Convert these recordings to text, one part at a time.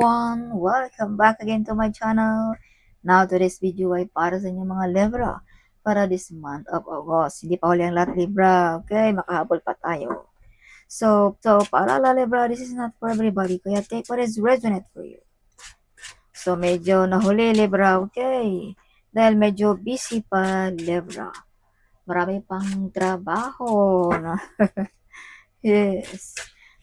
everyone! Welcome back again to my channel. Now, today's video ay para sa inyong mga Libra para this month of August. Hindi pa huli ang lahat Libra. Okay, makahabol pa tayo. So, so para la Libra, this is not for everybody. Kaya take what is resonant for you. So, medyo nahuli Libra. Okay. Dahil medyo busy pa Libra. Marami pang trabaho. Yes.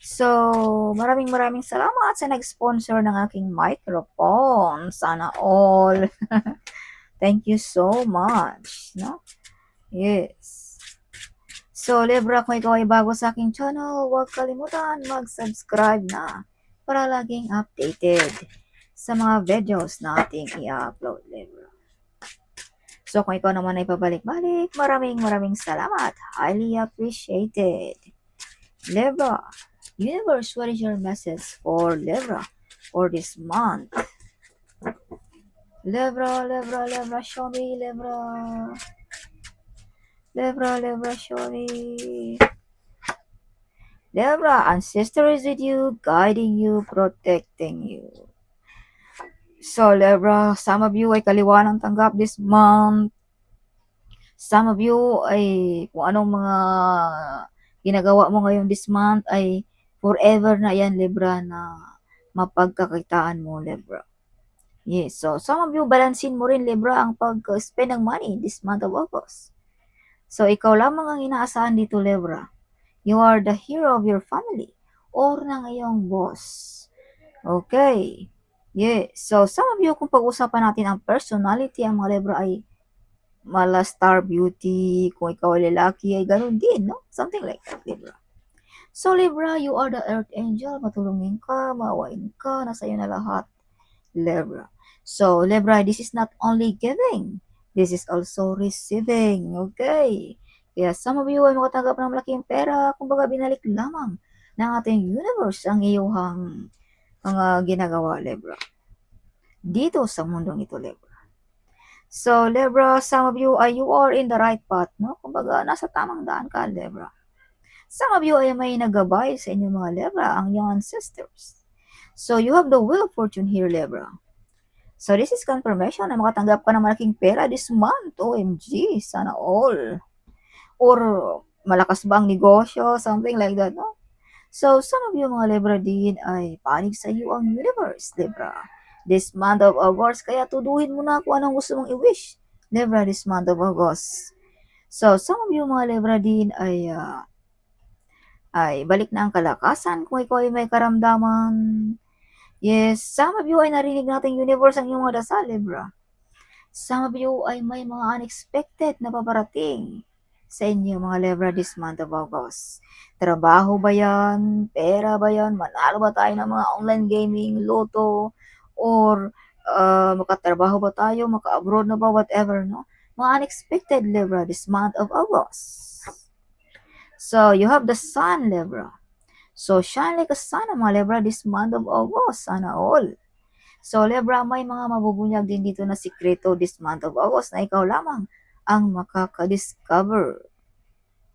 So, maraming maraming salamat sa nag-sponsor ng aking microphone. Sana all. Thank you so much. No? Yes. So, Libra, kung ikaw ay bago sa aking channel, huwag kalimutan mag-subscribe na para laging updated sa mga videos na ating i-upload, Libra. So, kung ikaw naman ay pabalik-balik, maraming maraming salamat. Highly appreciated. Libra, Universe, what is your message for Libra for this month? Libra, Libra, Libra, show me, Libra. Libra, Libra, show me. Libra, ancestor is with you, guiding you, protecting you. So, Libra, some of you ay kaliwa ng tanggap this month. Some of you ay kung anong mga ginagawa mo ngayon this month ay forever na yan, Libra, na mapagkakitaan mo, Libra. Yes, so some of you, balansin mo rin, Libra, ang pag-spend ng money this month of August. So, ikaw lamang ang inaasahan dito, Libra. You are the hero of your family or ng iyong boss. Okay. Yes. So, some of you, kung pag-usapan natin ang personality, ang mga Libra ay mala star beauty, kung ikaw ay lalaki, ay ganun din, no? Something like that, Libra. So, Libra, you are the earth angel. Matulungin ka, maawain ka, nasa iyo na lahat. Libra. So, Libra, this is not only giving. This is also receiving. Okay? Kaya some of you ay makatanggap ng malaking pera, kumbaga binalik lamang ng ating universe ang iyong mga ginagawa, Libra. Dito sa mundong ito, Libra. So, Libra, some of you, ay you are in the right path, no? Kumbaga, nasa tamang daan ka, Libra. Some of ay may nagabay sa inyong mga Libra, ang iyong ancestors. So, you have the wheel of fortune here, Libra. So, this is confirmation na makatanggap ka ng malaking pera this month. OMG, sana all. Or, malakas ba ang negosyo? Something like that, no? So, some of you mga Libra din ay panig sa iyo ang universe, Libra. This month of August, kaya tuduhin mo na kung anong gusto mong i-wish. Libra, this month of August. So, some of you mga Libra din ay uh, ay balik na ang kalakasan kung ikaw ay may karamdaman. Yes, some of you ay narinig natin universe ang iyong mga dasal, Libra. Some of you ay may mga unexpected na paparating sa inyo mga Libra this month of August. Trabaho ba yan? Pera ba yan? Manalo ba tayo ng mga online gaming, loto, or uh, makatrabaho ba tayo, maka-abroad na ba, whatever, no? Mga unexpected Libra this month of August. So, you have the Sun, Libra. So, shine like a sun mga Libra this month of August. Sana all. So, Libra, may mga mabubunyag din dito na sikreto this month of August na ikaw lamang ang makaka-discover.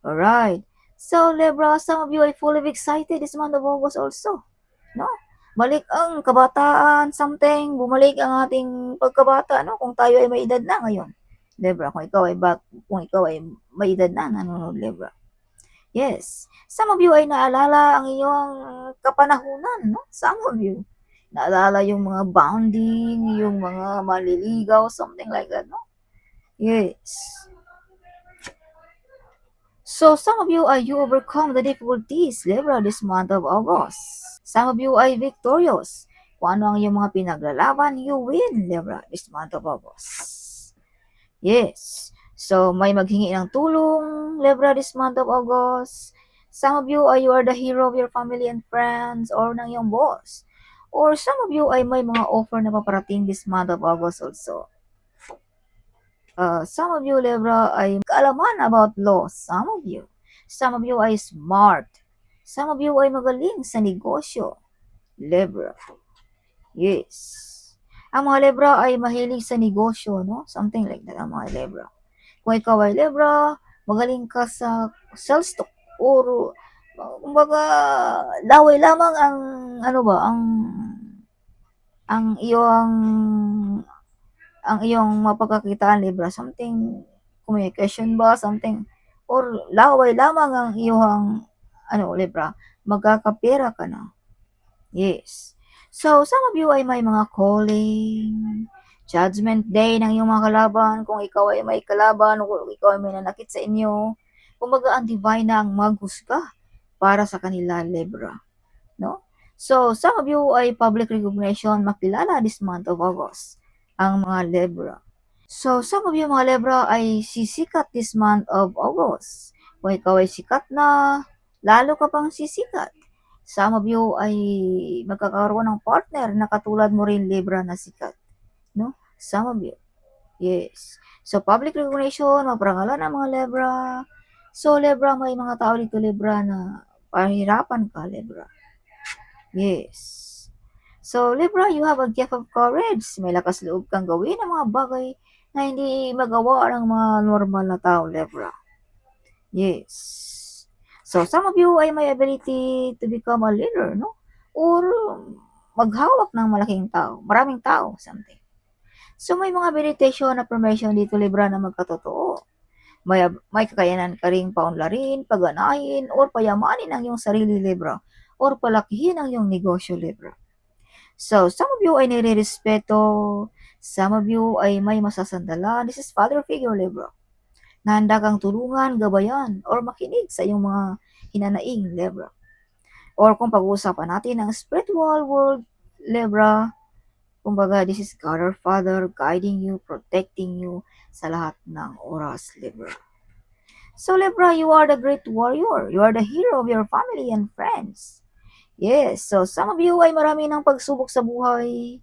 Alright. So, Libra, some of you are full excited this month of August also. No? Balik ang kabataan, something, bumalik ang ating pagkabata, no? Kung tayo ay may edad na ngayon. Libra, kung ikaw ay back, kung ikaw ay may edad na, nanonood, Libra. Yes. Some of you ay naalala ang iyong kapanahunan, no? Some of you. Naalala yung mga bounding, yung mga maliligaw, something like that, no? Yes. So, some of you ay you overcome the difficulties, Libra, this month of August. Some of you ay victorious. Kung ano ang iyong mga pinaglalaban, you win, Libra, this month of August. Yes. So, may maghingi ng tulong, Libra, this month of August. Some of you ay you are the hero of your family and friends or ng iyong boss. Or some of you ay may mga offer na paparating this month of August also. Uh, some of you, Libra, ay kaalaman about law. Some of you. Some of you ay smart. Some of you ay magaling sa negosyo. Libra. Yes. Ang mga Libra ay mahilig sa negosyo, no? Something like that, ang mga Libra. Kung ikaw ay Libra, magaling ka sa sales talk or kumbaga laway lamang ang ano ba ang ang iyong ang iyong mapagkakitaan Libra something communication ba something or laway lamang ang iyong ano Libra magkakapera ka na. Yes. So some of you ay may mga calling, judgment day ng iyong mga kalaban kung ikaw ay may kalaban kung ikaw ay may nanakit sa inyo. Kumbaga ang divine na ang maghusga para sa kanila Libra, no? So some of you ay public recognition makilala this month of August ang mga Libra. So some of you mga Libra ay sisikat this month of August. Kung ikaw ay sikat na, lalo ka pang sisikat. Some of you ay magkakaroon ng partner na katulad mo rin Libra na sikat. No? Some of you. Yes. So public recognition, maparangalan ng mga Libra. So Libra, may mga tao dito Libra na pahirapan ka Libra. Yes. So, Libra, you have a gift of courage. May lakas loob kang gawin ang mga bagay na hindi magawa ng mga normal na tao, Libra. Yes. So, some of you ay may ability to become a leader, no? Or maghawak ng malaking tao, maraming tao, something. So, may mga meditation na promotion dito, Libra, na magkatotoo. May, may kakayanan ka rin paunlarin, paganahin, or payamanin ang iyong sarili, Libra. Or palakihin ang iyong negosyo, Libra. So, some of you ay nire-respeto, some of you ay may masasandalan. This is father figure, Libra. Na kang tulungan, gabayan, or makinig sa iyong mga hinanaing, Libra. Or kung pag-uusapan natin ang spiritual world, Libra, kumbaga, this is God our Father guiding you, protecting you sa lahat ng oras, Libra. So, Libra, you are the great warrior. You are the hero of your family and friends. Yes, so some of you ay marami ng pagsubok sa buhay.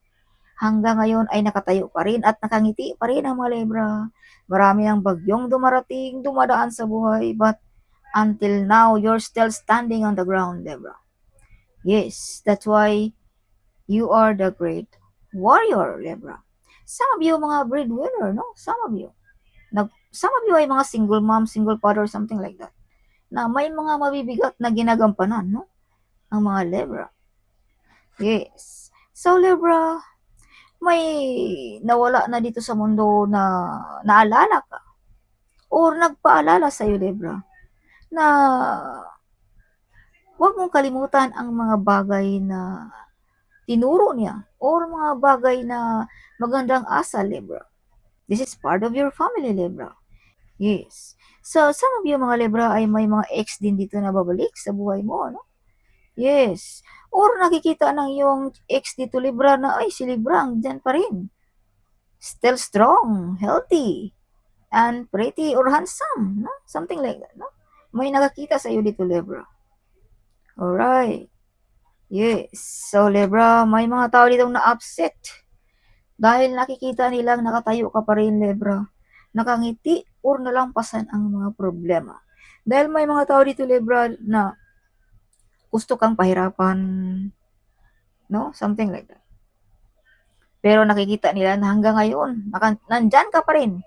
Hanggang ngayon ay nakatayo pa rin at nakangiti pa rin ang mga Libra. Marami ng bagyong dumarating, dumadaan sa buhay, but until now, you're still standing on the ground, Libra. Yes, that's why you are the great warrior, Libra. Some of you, mga breadwinner, no? Some of you. Nag, some of you ay mga single mom, single father, something like that. Na may mga mabibigat na ginagampanan, no? ang mga Libra. Yes. So, Libra, may nawala na dito sa mundo na naalala ka or nagpaalala sa iyo, Libra, na huwag mong kalimutan ang mga bagay na tinuro niya or mga bagay na magandang asa, Libra. This is part of your family, Libra. Yes. So, some of you mga Libra ay may mga ex din dito na babalik sa buhay mo, no? Yes. Or nakikita ng iyong ex dito Libra na, ay, si Libra, dyan pa rin. Still strong, healthy, and pretty or handsome, no? Something like that, no? May nakakita sa iyo dito, Libra. Alright. Yes. So, Libra, may mga tao dito na upset. Dahil nakikita nilang nakatayo ka pa rin, Libra. Nakangiti or nalampasan ang mga problema. Dahil may mga tao dito, Libra, na gusto kang pahirapan, no? Something like that. Pero nakikita nila na hanggang ngayon, naka, nandyan ka pa rin.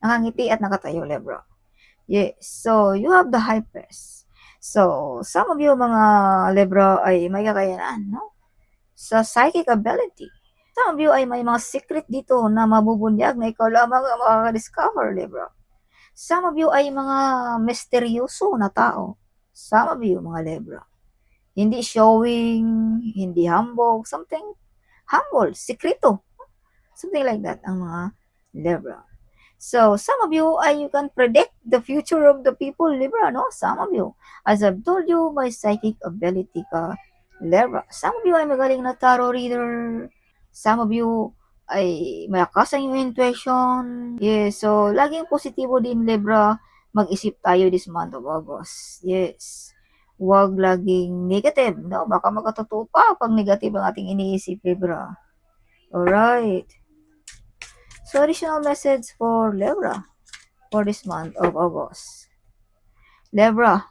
Nakangiti at nakatayo, Libra. Yes. So, you have the high press. So, some of you mga Libra ay may kakayanan, no? Sa psychic ability. Some of you ay may mga secret dito na mabubunyag na ikaw lamang ang makaka-discover, Libra. Some of you ay mga misteryoso na tao. Some of you, mga Libra. Hindi showing, hindi humble, something humble, secreto. Something like that ang mga Libra. So, some of you, ay you can predict the future of the people, Libra, no? Some of you. As I've told you, may psychic ability ka, Libra. Some of you ay magaling na tarot reader. Some of you ay malakas ang iyong intuition. Yes, so laging positibo din, Libra. Mag-isip tayo this month of August. Yes. Huwag laging negative, no? Baka magkatotoo pa pag negative ang ating iniisip, Libra. Alright. So, additional message for Libra for this month of August. Libra,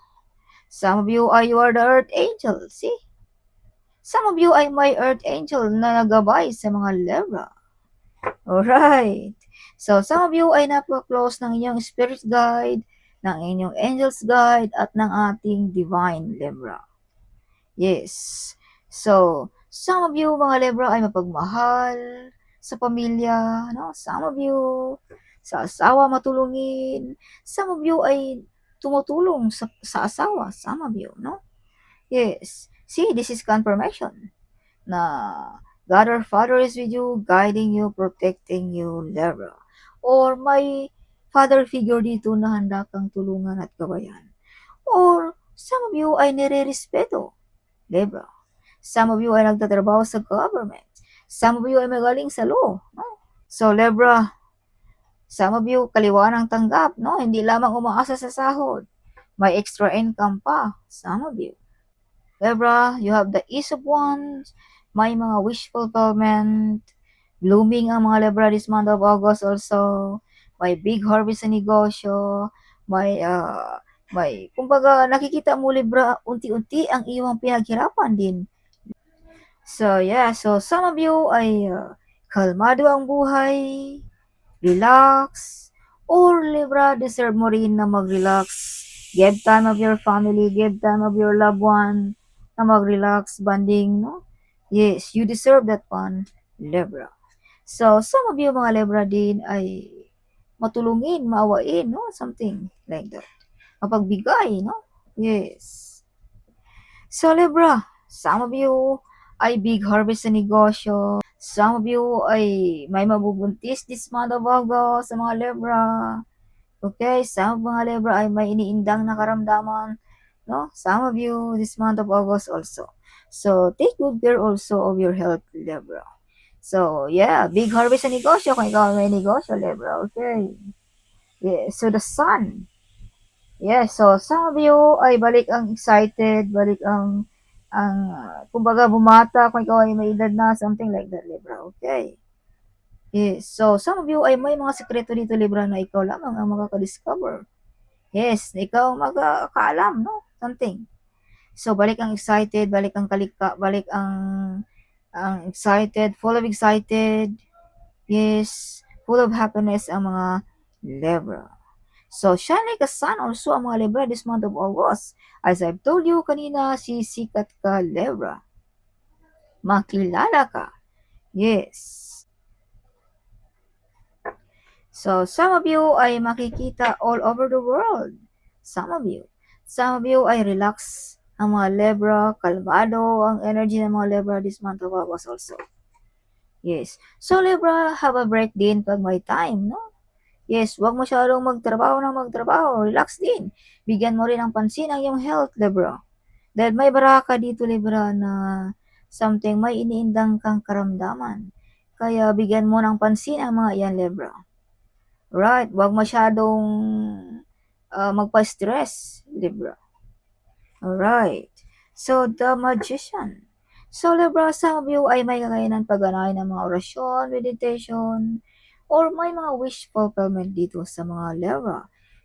some of you are you are the earth angel, see? Some of you ay may earth angel na nagabay sa mga Libra. Alright. So, some of you ay napaka-close ng inyong spirit guide, ng inyong angel's guide, at ng ating divine Libra. Yes. So, Some of you, mga Libra, ay mapagmahal sa pamilya, no? Some of you, sa asawa matulungin. Some of you ay tumutulong sa, sa asawa. Some of you, no? Yes. See, this is confirmation na God our Father is with you, guiding you, protecting you, Libra. Or may father figure dito na handa kang tulungan at gabayan. Or some of you ay nire-respeto, Libra. Some of you ay nagtatrabaho sa government. Some of you ay magaling sa law. No? So, Libra, some of you kaliwa ng tanggap, no? Hindi lamang umaasa sa sahod. May extra income pa. Some of you. Libra, you have the ease of wands. May mga wish fulfillment. Blooming ang mga Libra this month of August also. May big harvest sa negosyo. May, uh, may, kumbaga, nakikita mo Libra, unti-unti ang iyong pinaghirapan din. So, yeah. So, some of you ay uh, kalmado ang buhay, relax, or Libra, deserve mo rin na mag-relax. Give time of your family, give time of your loved one, na mag-relax, banding, no? Yes, you deserve that one, Libra. So, some of you mga Libra din ay matulungin, maawain, no? Something like that. Mapagbigay, no? Yes. So, Libra, some of you ay big harvest sa negosyo. Some of you ay may mabubuntis this month of August sa mga Libra. Okay, some of mga Libra ay may iniindang na karamdaman. No? Some of you this month of August also. So, take good care also of your health, Libra. So, yeah, big harvest sa negosyo kung ikaw may negosyo, Libra. Okay. Yeah, so the sun. Yeah, so some of you ay balik ang excited, balik ang ang kumbaga bumata kung ikaw ay may edad na, something like that, Libra. Okay. Yes. So, some of you ay may mga sekreto dito, Libra, na ikaw lamang ang makaka-discover. Yes, ikaw ang magkakaalam, no? Something. So, balik ang excited, balik ang kalika, balik ang ang excited, full of excited. Yes, full of happiness ang mga Libra. So, shine like a sun also ang mga Libra this month of August. As I've told you kanina, sisikat ka, Libra. Makilala ka. Yes. So, some of you ay makikita all over the world. Some of you. Some of you ay relax ang mga Libra, kalmado ang energy ng mga Libra this month of August also. Yes. So, Libra, have a break din pag may time, no? Yes, huwag masyadong magtrabaho ng magtrabaho. Relax din. Bigyan mo rin ng pansin ang iyong health, Libra. Dahil may baraka dito, Libra, na something may iniindang kang karamdaman. Kaya bigyan mo ng pansin ang mga iyan, Libra. Right? Huwag masyadong uh, magpa-stress, Libra. Alright. So, the magician. So, Libra, of you ay may kakayanan pagganahin ng mga orasyon, meditation, or may mga wish fulfillment dito sa mga Libra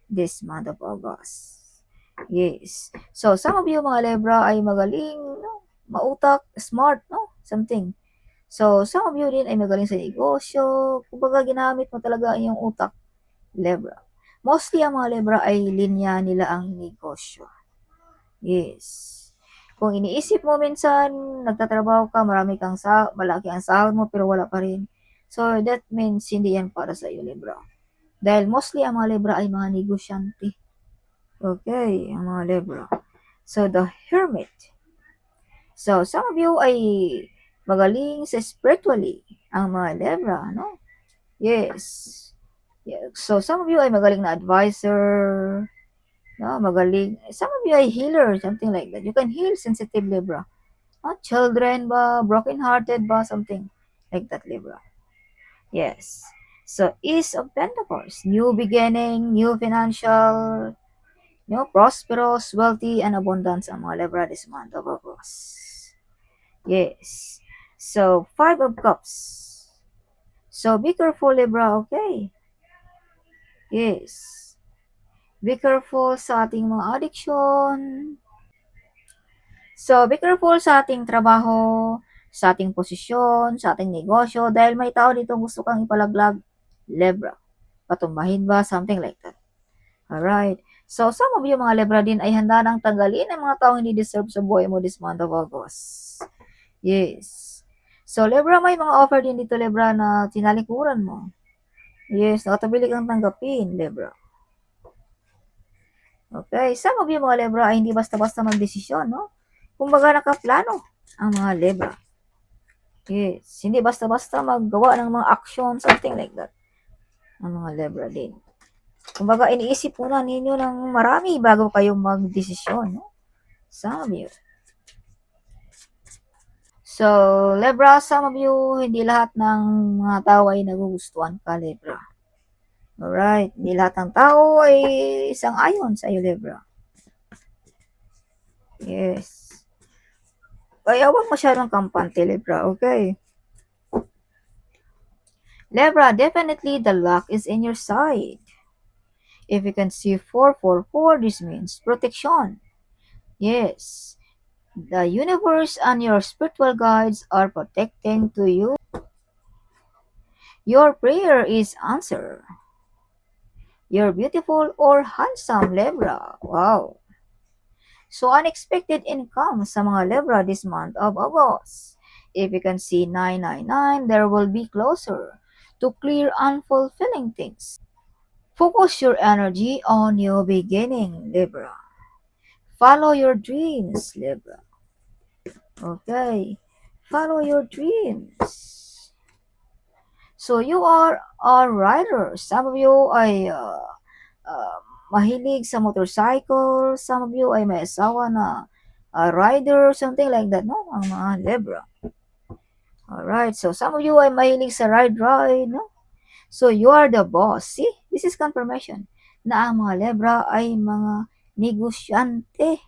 this month of August. Yes. So, some of you mga Libra ay magaling, no? mautak, smart, no? Something. So, some of you din ay magaling sa negosyo. Kumbaga, ginamit mo talaga yung utak, Libra. Mostly, ang mga Libra ay linya nila ang negosyo. Yes. Kung iniisip mo minsan, nagtatrabaho ka, marami kang sa, malaki ang sahod mo, pero wala pa rin. So, that means hindi yan para sa iyo, Libra. Dahil mostly ang mga Libra ay mga negosyante. Okay, ang mga Libra. So, the Hermit. So, some of you ay magaling sa spiritually ang mga Libra, no? Yes. Yeah. So, some of you ay magaling na advisor, no? Magaling. Some of you ay healer, something like that. You can heal sensitive Libra. No? Children ba, broken-hearted ba, something like that Libra. Yes. So, Ease of Pentacles, new beginning, new financial, new prosperous, wealthy, and abundance ang mga Libra this month of August. Yes. So, Five of Cups. So, be careful, Libra, okay? Yes. Be careful sa ating mga addiction. So, be careful sa ating trabaho, sa ating posisyon, sa ating negosyo, dahil may tao dito gusto kang ipalaglag, Libra. Patumbahin ba? Something like that. Alright. So, some of you mga Libra din ay handa nang tanggalin ang mga taong hindi deserve sa buhay mo this month of August. Yes. So, Libra, may mga offer din dito, Libra, na tinalikuran mo. Yes, nakatabili kang tanggapin, Libra. Okay, some of you mga Libra ay hindi basta-basta magdesisyon, no? Kumbaga nakaplano ang mga Libra. Yes, hindi basta-basta maggawa ng mga action, something like that. Ang mga Libra din. Kumbaga, iniisip muna ninyo ng marami bago kayo magdesisyon, no? Of you. So, Libra, some of you, hindi lahat ng mga tao ay nagugustuhan ka, Libra. Alright, hindi lahat ng tao ay isang ayon sa iyo, Libra. Yes. Kaya huwag masyadong kampante, Libra, okay? Libra, definitely the luck is in your side. If you can see 444, this means protection. Yes. The universe and your spiritual guides are protecting to you. Your prayer is answered. You're beautiful or handsome, Libra. Wow. So, unexpected income sa mga Libra this month of August. If you can see 999, there will be closer to clear unfulfilling things. Focus your energy on your beginning, Libra. Follow your dreams, Libra. Okay. Follow your dreams. So, you are a writer. Some of you ay uh, uh, mahilig sa motorcycle. Some of you ay may asawa na uh, rider, something like that, no? Ang mga Libra. Alright, so some of you ay mahilig sa ride-ride, no? So, you are the boss. See, this is confirmation na ang mga Libra ay mga negosyante.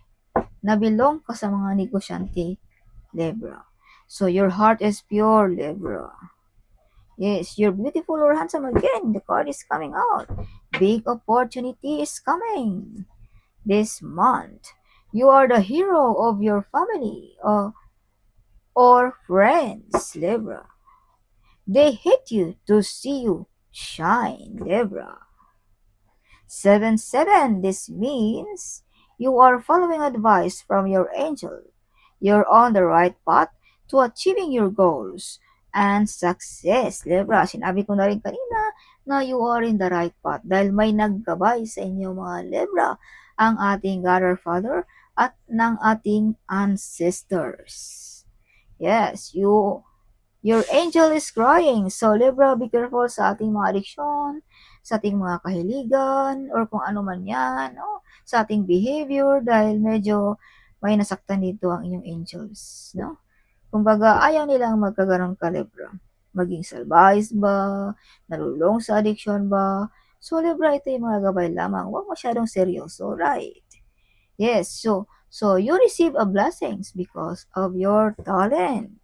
Nabilong ka sa mga negosyante, Libra. So, your heart is pure, Libra. Yes, you're beautiful or handsome again. The card is coming out. Big opportunity is coming this month. You are the hero of your family or, or friends, Libra. They hate you to see you shine, Libra. 7 7. This means you are following advice from your angel. You're on the right path to achieving your goals and success. Libra, sinabi ko na rin kanina na you are in the right path dahil may naggabay sa inyo mga Libra ang ating God our Father at ng ating ancestors. Yes, you your angel is crying. So Libra, be careful sa ating mga addiction, sa ating mga kahiligan, or kung ano man yan, no? sa ating behavior dahil medyo may nasaktan dito ang inyong angels, no? Kumbaga, ayaw nilang magkaganon ka, Libra. Maging salbahis ba? Nalulong sa addiction ba? So, Libra, ito yung mga gabay lamang. Huwag masyadong seryoso, right? Yes, so, so you receive a blessings because of your talent.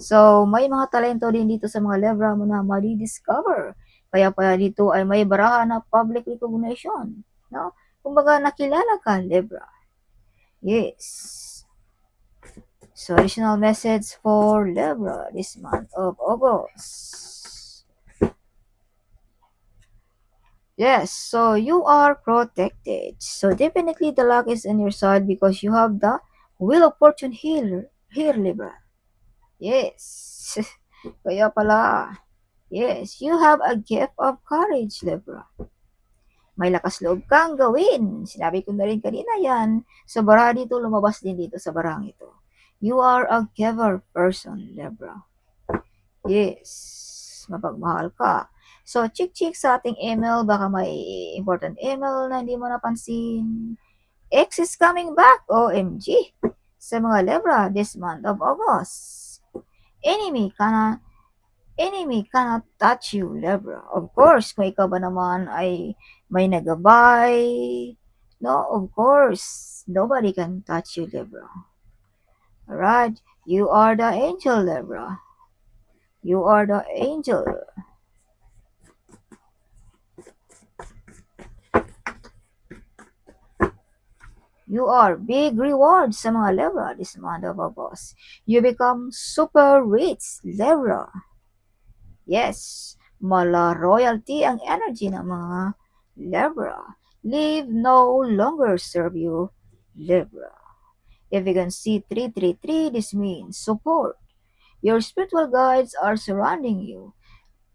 So, may mga talento din dito sa mga Libra mo na madi-discover. Kaya pala dito ay may baraha na public recognition. No? Kumbaga, nakilala ka, Libra. Yes. So, additional message for Libra this month of August. Yes, so you are protected. So, definitely the luck is in your side because you have the Wheel of Fortune here, here Libra. Yes. Kaya pala, yes, you have a gift of courage, Libra. May lakas loob kang gawin. Sinabi ko na rin kanina yan. Sa baraha dito, lumabas din dito sa barang ito. You are a giver person, Libra. Yes, mapagmahal ka. So, chick-chick sa ating email, baka may important email na hindi mo napansin. X is coming back, OMG, sa mga Libra this month of August. Enemy cannot, enemy cannot touch you, Libra. Of course, kung ikaw ba naman ay may nagabay, no, of course, nobody can touch you, Libra. Alright, you are the angel, Libra. You are the angel. You are big rewards sa mga Libra this month of August. You become super rich, Libra. Yes, mala royalty ang energy ng mga Libra. Live no longer serve you, Libra. If you can see 333, this means support. Your spiritual guides are surrounding you.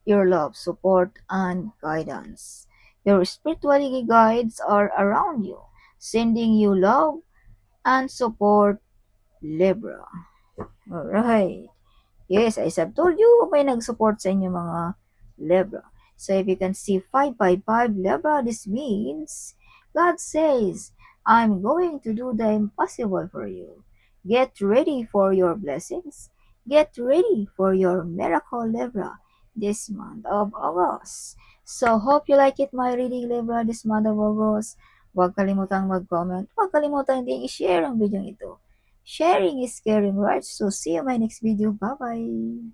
Your love, support, and guidance. Your spiritual guides are around you, sending you love and support, Libra. Alright. Yes, as I've told you, may nag-support sa inyo mga Libra. So if you can see 555 Libra, this means God says, I'm going to do the impossible for you. Get ready for your blessings. Get ready for your miracle, Libra, this month of August. So hope you like it, my reading, Libra, this month of August. Huwag kalimutang mag-comment. Huwag kalimutan din i-share ang video ito. Sharing is caring, right? So see you my next video. Bye-bye.